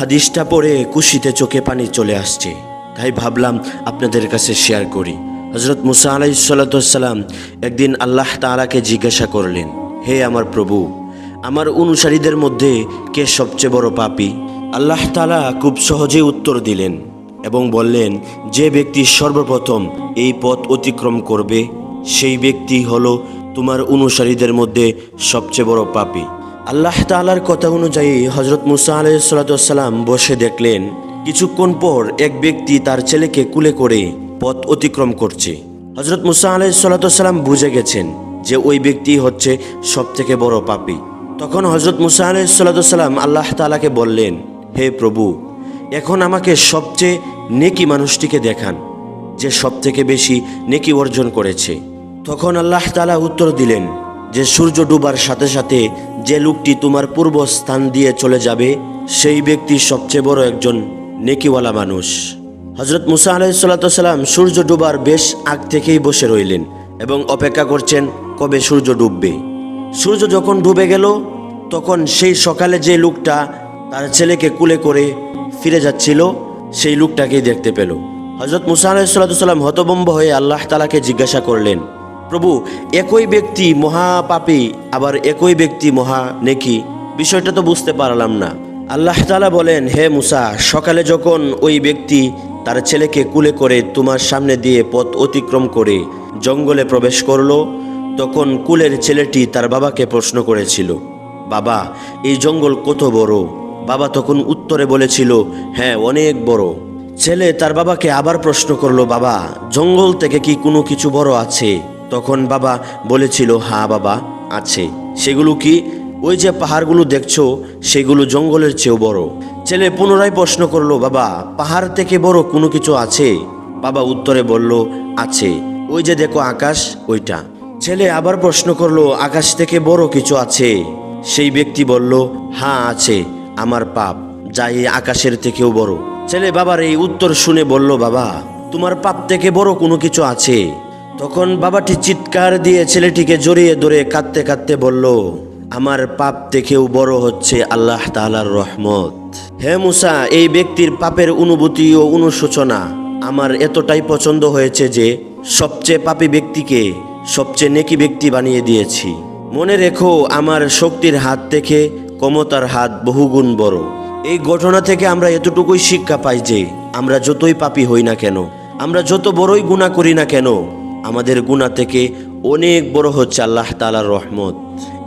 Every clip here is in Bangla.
হাদিসটা পড়ে কুশিতে চোখে পানি চলে আসছে। তাই ভাবলাম আপনাদের কাছে শেয়ার করি। হজরত মুসা আলাই সাল্লাম একদিন আল্লাহ তাআলাকে জিজ্ঞাসা করলেন, হে আমার প্রভু, আমার অনুসারীদের মধ্যে কে সবচেয়ে বড় পাপী? আল্লাহ তাআলা খুব সহজেই উত্তর দিলেন এবং বললেন, যে ব্যক্তি সর্বপ্রথম এই পথ অতিক্রম করবে, সেই ব্যক্তি হলো তোমার অনুসারীদের মধ্যে সবচেয়ে বড় পাপী। আল্লাহ তাআলার কথা অনুযায়ী হজরত মুসা আলাইসাল্লাম বসে দেখলেন, কিছুক্ষণ পর এক ব্যক্তি তার ছেলেকে কুলে করে পথ অতিক্রম করছে। হজরত মুসা আলাইসাল্লাম বুঝে গেছেন যে ওই ব্যক্তি হচ্ছে সব থেকে বড় পাপী। তখন হজরত মুসা আলাইসাল্লাম আল্লাহ তাআলাকে বললেন, হে প্রভু, এখন আমাকে সবচেয়ে নেকি মানুষটিকে দেখান, যে সব থেকে বেশি নেকি অর্জন করেছে। তখন আল্লাহ তালা উত্তর দিলেন যে সূর্য ডুবার সাথে সাথে যে লোকটি তোমার পূর্ব স্থান দিয়ে চলে যাবে, সেই ব্যক্তি সবচেয়ে বড় একজন নেকিওয়ালা মানুষ। হজরত মুসা আলাইসাল্লাম সূর্য ডুবার বেশ আগ থেকেই বসে রইলেন এবং অপেক্ষা করছেন কবে সূর্য ডুববে। সূর্য যখন ডুবে গেল, তখন সেই সকালে যে লোকটা তার ছেলেকে কুলে করে ফিরে যাচ্ছিল, সেই লোকটাকেই দেখতে পেল। হজরত মুসা আলাহিসাল্লাম হতবম্ব হয়ে আল্লাহ তালাকে জিজ্ঞাসা করলেন প্রভু, একই ব্যক্তি মহা মহাপাপী, আবার একই ব্যক্তি মহা নেকি বিষয়টা তো বুঝতে পারলাম না। আল্লাহ তালা বলেন, হে মুসা, সকালে যখন ওই ব্যক্তি তার ছেলেকে কুলে করে তোমার সামনে দিয়ে পথ অতিক্রম করে জঙ্গলে প্রবেশ করল, তখন কুলের ছেলেটি তার বাবাকে প্রশ্ন করেছিল, বাবা, এই জঙ্গল কত বড়? বাবা তখন উত্তরে বলেছিল হ্যাঁ অনেক বড়। ছেলে তার বাবাকে আবার প্রশ্ন করল, বাবা, জঙ্গল থেকে কি কোনো কিছু বড় আছে? তখন বাবা বলেছিল হ্যাঁ বাবা, আছে। সেগুলো কি? ওই যে পাহাড়গুলো দেখছ, সেগুলো জঙ্গলের চেয়েও বড়। ছেলে পুনরায় প্রশ্ন করল, বাবা, পাহাড় থেকে বড় কোনো কিছু আছে? বাবা উত্তরে বলল, আছে। ওই যে দেখো আকাশ, ওইটা। ছেলে আবার প্রশ্ন করল, আকাশ থেকে বড় কিছু আছে? সেই ব্যক্তি বলল হ্যাঁ আছে, আমার পাপ, যা এই আকাশের থেকেও বড়। ছেলে বাবার এই উত্তর শুনে বলল, বাবা, তোমার পাপ থেকে বড় কোনো কিছু আছে? তখন বাবাটি চিৎকার দিয়ে ছেলেটিকে জড়িয়ে ধরে কাঁদতে কাঁদতে বলল, আমার পাপ দেখেও বড় হচ্ছে আল্লাহ তাআলার রহমত। হে মুসা, এই ব্যক্তির পাপের অনুভূতি ও অনুশোচনা আমার এতটাই পছন্দ হয়েছে যে সবচেয়ে পাপী ব্যক্তিকে সবচেয়ে নেকি ব্যক্তি বানিয়ে দিয়েছি। মনে রেখো, আমার শক্তির হাত থেকে ক্ষমতার হাত বহুগুণ বড়। এই ঘটনা থেকে আমরা এতটুকুই শিক্ষা পাই যে আমরা যতই পাপী হই না কেন, আমরা যত বড়ই গুণা করি না কেন আমাদের গুণা থেকে অনেক বড় হচ্ছে আল্লাহ তালার রহমত।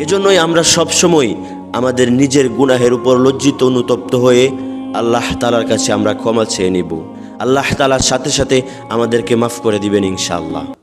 এজন্যই আমরা সবসময় আমাদের নিজের গুনাহের উপর লজ্জিত, অনুতপ্ত হয়ে আল্লাহ তালার কাছে আমরা ক্ষমা চেয়ে নিব। আল্লাহ তালার সাথে সাথে আমাদেরকে মাফ করে দিবেন ইনশাআল্লাহ।